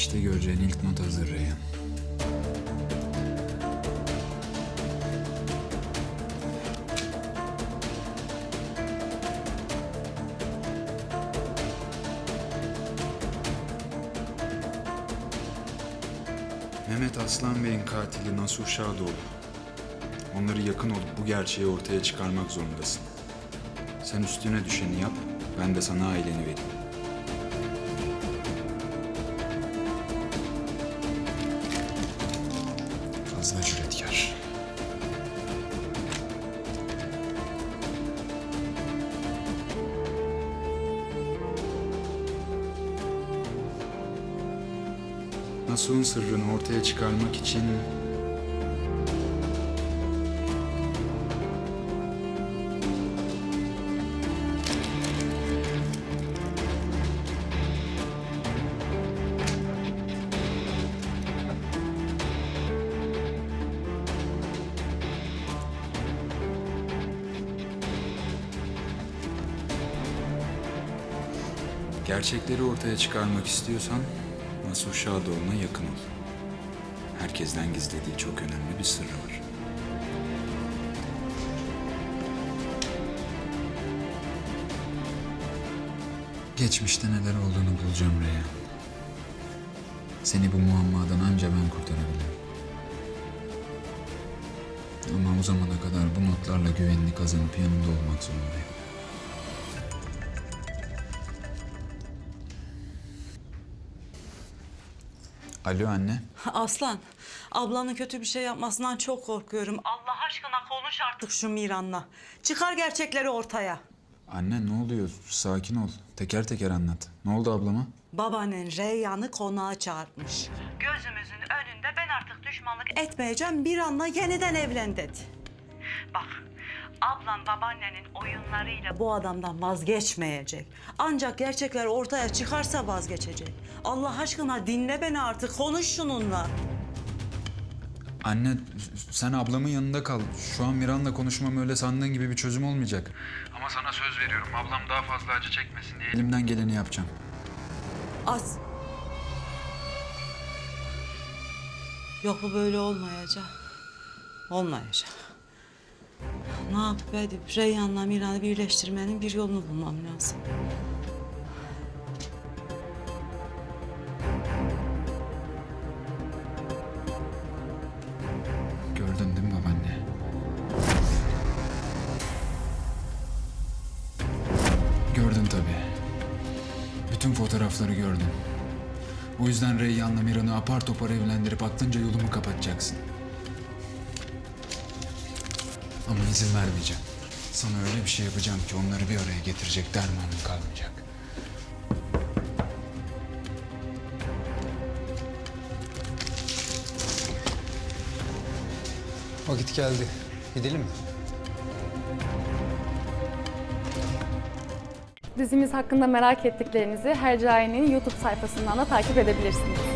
İşte göreceğin ilk not hazır Reyhan. Mehmet Aslan Bey'in katili Nasuh Şadoğlu. Onları yakın olup bu gerçeği ortaya çıkarmak zorundasın. Sen üstüne düşeni yap, ben de sana aileni vereyim. Nasuh'un sırrını ortaya çıkarmak için? Gerçekleri ortaya çıkarmak istiyorsan Nasuh Şadoğlu'na yakın ol. Herkesten gizlediği çok önemli bir sırrı var. Geçmişte neler olduğunu bulacağım Reyhan. Seni bu muammadan anca ben kurtarabilirim. Ama o zamana kadar bu notlarla güvenini kazanıp yanında olmak zorundayım. Alo anne. Aslan, ablanın kötü bir şey yapmasından çok korkuyorum. Allah aşkına konuş artık şu Miran'la. Çıkar gerçekleri ortaya. Anne ne oluyor? Sakin ol. Teker teker anlat. Ne oldu ablama? Babanın Reyyan'ı konağa çağırmış. Gözümüzün önünde ben artık düşmanlık etmeyeceğim bir anla yeniden evlen dedi. Bak, ablan babaannenin oyunlarıyla bu adamdan vazgeçmeyecek. Ancak gerçekler ortaya çıkarsa vazgeçecek. Allah aşkına dinle beni artık, konuş şununla. Anne sen ablamın yanında kal. Şu an Miran'la konuşmam öyle sandığın gibi bir çözüm olmayacak. Ama sana söz veriyorum. Ablam daha fazla acı çekmesin diye. Elimden geleni yapacağım. Az. Yok bu böyle olmayacak. Olmayacak. Ne yapıp edip Reyhan'la Miran'ı birleştirmenin bir yolunu bulmam lazım. Gördün değil mi babaanne? Gördün tabii. Bütün fotoğrafları gördüm. O yüzden Reyyan'la Miran'ı apar topar evlendirip aklınca yolumu kapatacaksın. Ama izin vermeyeceğim. Sana öyle bir şey yapacağım ki onları bir araya getirecek dermanım kalmayacak. Vakit geldi. Gidelim mi? Dizimiz hakkında merak ettiklerinizi Hercai'nin YouTube sayfasından da takip edebilirsiniz.